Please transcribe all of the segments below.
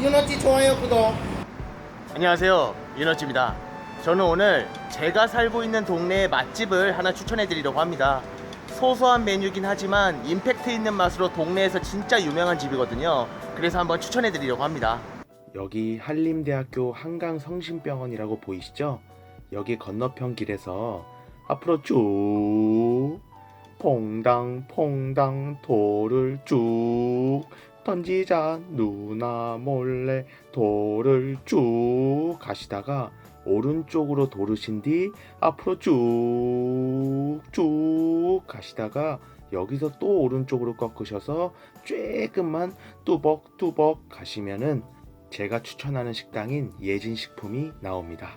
윤호찌 좋아요 구독. 안녕하세요. 윤어찌입니다. 저는 오늘 제가 살고 있는 동네의 맛집을 하나 추천해 드리려고 합니다. 소소한 메뉴긴 하지만 임팩트 있는 맛으로 동네에서 진짜 유명한 집이거든요. 그래서 한번 추천해 드리려고 합니다. 여기 한림대학교 한강성심병원이라고 보이시죠? 여기 건너편 길에서 앞으로 쭉 퐁당 퐁당 돌을 쭉 던지자 누나 몰래 돌을 쭉 가시다가 오른쪽으로 도르신 뒤 앞으로 쭉쭉 가시다가 여기서 또 오른쪽으로 꺾으셔서 쬐끔만 뚜벅뚜벅 가시면은 제가 추천하는 식당인 예진식품이 나옵니다.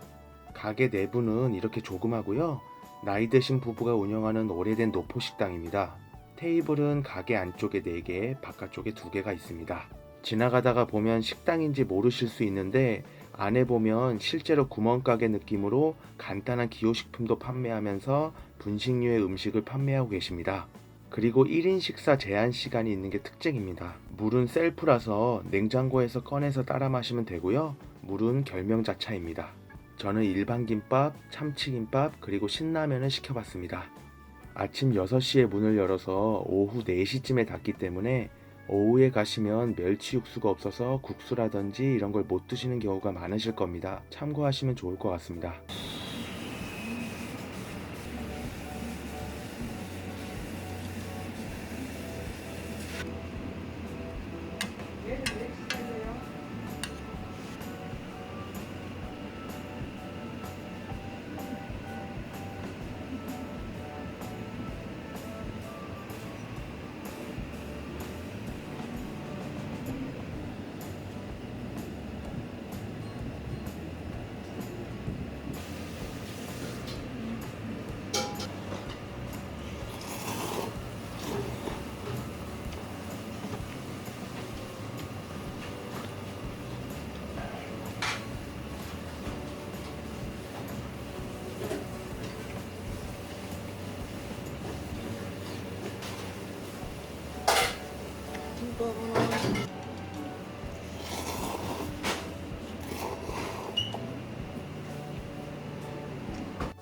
가게 내부는 이렇게 조그마고요. 나이 드신 부부가 운영하는 오래된 노포 식당입니다. 테이블은 가게 안쪽에 4개, 바깥쪽에 2개가 있습니다. 지나가다가 보면 식당인지 모르실 수 있는데 안에 보면 실제로 구멍가게 느낌으로 간단한 기호식품도 판매하면서 분식류의 음식을 판매하고 계십니다. 그리고 1인 식사 제한 시간이 있는 게 특징입니다. 물은 셀프라서 냉장고에서 꺼내서 따라 마시면 되고요. 물은 결명 자차입니다. 저는 일반 김밥, 참치김밥, 그리고 신라면을 시켜봤습니다. 아침 6시에 문을 열어서 오후 4시쯤에 닫기 때문에 오후에 가시면 멸치 육수가 없어서 국수라든지 이런 걸 못 드시는 경우가 많으실 겁니다. 참고하시면 좋을 것 같습니다.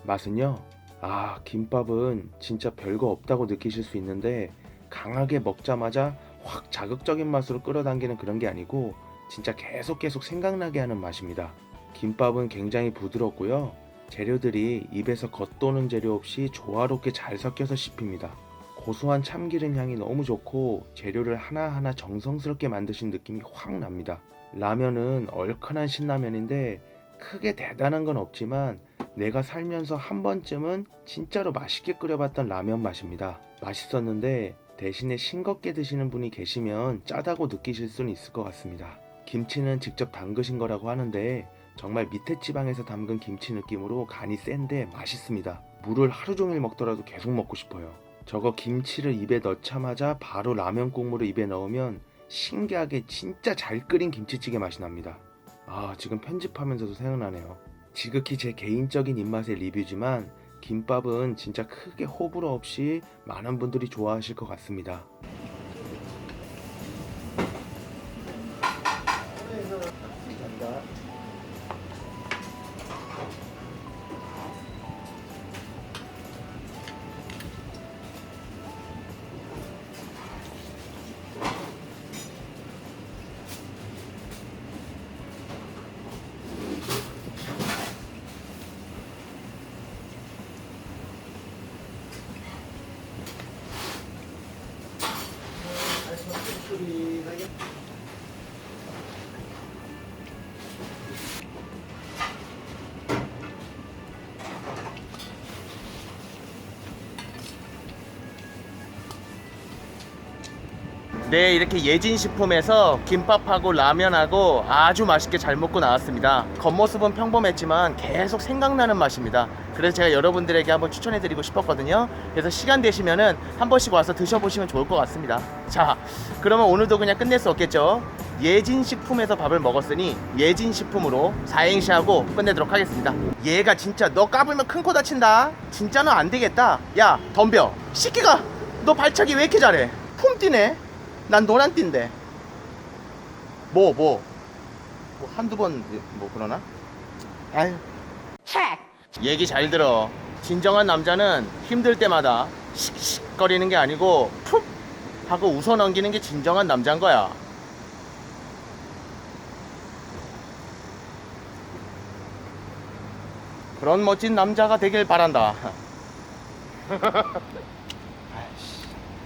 맛은요? 아, 김밥은 진짜 별거 없다고 느끼실 수 있는데 강하게 먹자마자 확 자극적인 맛으로 끌어당기는 그런 게 아니고 진짜 계속 계속 생각나게 하는 맛입니다. 김밥은 굉장히 부드럽고요. 재료들이 입에서 겉도는 재료 없이 조화롭게 잘 섞여서 씹힙니다. 고소한 참기름 향이 너무 좋고 재료를 하나하나 정성스럽게 만드신 느낌이 확 납니다. 라면은 얼큰한 신라면인데 크게 대단한 건 없지만 내가 살면서 한 번쯤은 진짜로 맛있게 끓여봤던 라면 맛입니다. 맛있었는데 대신에 싱겁게 드시는 분이 계시면 짜다고 느끼실 수는 있을 것 같습니다. 김치는 직접 담그신 거라고 하는데 정말 밑에 지방에서 담근 김치 느낌으로 간이 센데 맛있습니다. 물을 하루 종일 먹더라도 계속 먹고 싶어요. 저거 김치를 입에 넣자마자 바로 라면 국물을 입에 넣으면 신기하게 진짜 잘 끓인 김치찌개 맛이 납니다. 아, 지금 편집하면서도 생각나네요. 지극히 제 개인적인 입맛의 리뷰지만 김밥은 진짜 크게 호불호 없이 많은 분들이 좋아하실 것 같습니다. 네 이렇게 예진식품에서 김밥하고 라면하고 아주 맛있게 잘 먹고 나왔습니다. 겉모습은 평범했지만 계속 생각나는 맛입니다. 그래서 제가 여러분들에게 한번 추천해 드리고 싶었거든요. 그래서 시간 되시면은 한 번씩 와서 드셔보시면 좋을 것 같습니다. 자 그러면 오늘도 그냥 끝낼 수 없겠죠? 예진식품에서 밥을 먹었으니 예진식품으로 사행시하고 끝내도록 하겠습니다. 얘가 진짜 너 까불면 큰 코 다친다. 진짜는 안 되겠다. 야 덤벼. 시끼가 너 발차기 왜 이렇게 잘해? 품 뛰네 난 노란 띠인데 뭐 뭐 뭐 한두 번 뭐 그러나? 아유. 얘기 잘 들어. 진정한 남자는 힘들 때마다 씩씩거리는 게 아니고 푹 하고 웃어 넘기는 게 진정한 남자인 거야. 그런 멋진 남자가 되길 바란다.